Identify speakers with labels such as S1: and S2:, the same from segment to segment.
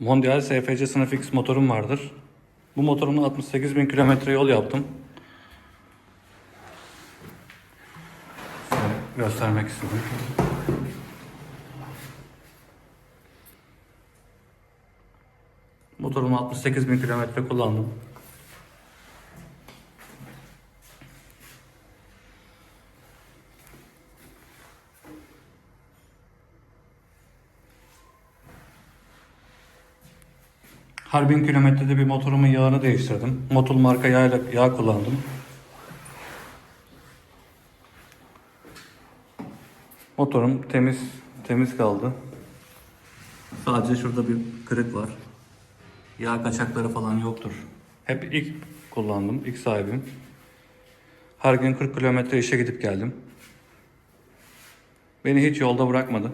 S1: Mondial SFC sınıf X motorum vardır. Bu motorumla 68 bin kilometre yol yaptım. Size göstermek istedim. Motorumu 68 bin kilometre kullandım. Her bin kilometrede bir motorumun yağını değiştirdim. Motul marka yağ, yağ kullandım. Motorum temiz temiz kaldı. Sadece şurada bir kırık var. Yağ kaçakları falan yoktur. Hep ilk kullandım, ilk sahibim. Her gün 40 kilometre işe gidip geldim. Beni hiç yolda bırakmadı.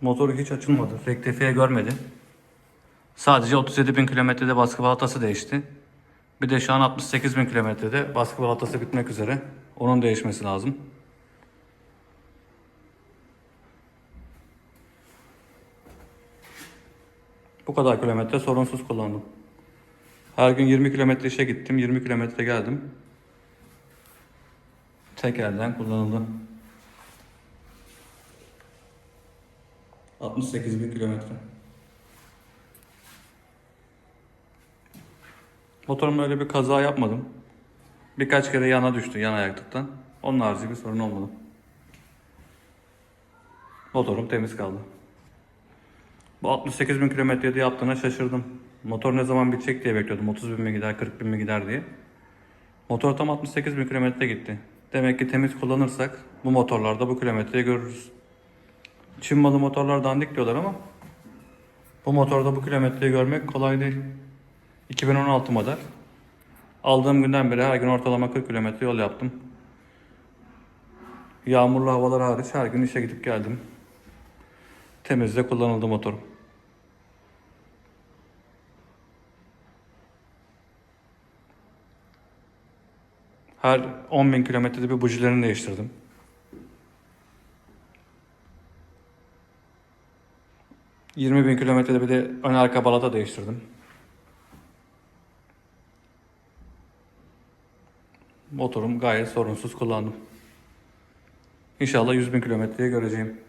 S1: Motoru hiç açılmadı. Rektifiye görmedi. Sadece 37 bin kilometrede baskı balatası değişti. Bir de şu an 68 bin kilometrede baskı balatası bitmek üzere. Onun değişmesi lazım. Bu kadar kilometre sorunsuz kullandım. Her gün 20 kilometre işe gittim, 20 kilometre geldim. Tek elden kullanıldı. 68 bin kilometre. Motorumla öyle bir kaza yapmadım. Birkaç kere yana düştü yan ayaklıktan. Onun harici bir sorun olmadı. Motorum temiz kaldı. Bu 68 bin kilometrede yaptığına şaşırdım. Motor ne zaman bitecek diye bekliyordum. 30 bin mi gider, 40 bin mi gider diye. Motor tam 68 bin kilometre gitti. Demek ki temiz kullanırsak bu motorlarda bu kilometreyi görürüz. Çin malı motorlar dandik diyorlar ama bu motorda bu kilometreyi görmek kolay değil. 2016 model. Aldığım günden beri her gün ortalama 40 kilometre yol yaptım. Yağmurlu havalar hariç her gün işe gidip geldim. Temizde kullanıldı motorum. Her 10.000 kilometrede bir bujilerini değiştirdim. ...20 bin kilometrede bir de ön arka balata değiştirdim. Motorum gayet sorunsuz kullandım. İnşallah 100 bin kilometreyi göreceğim.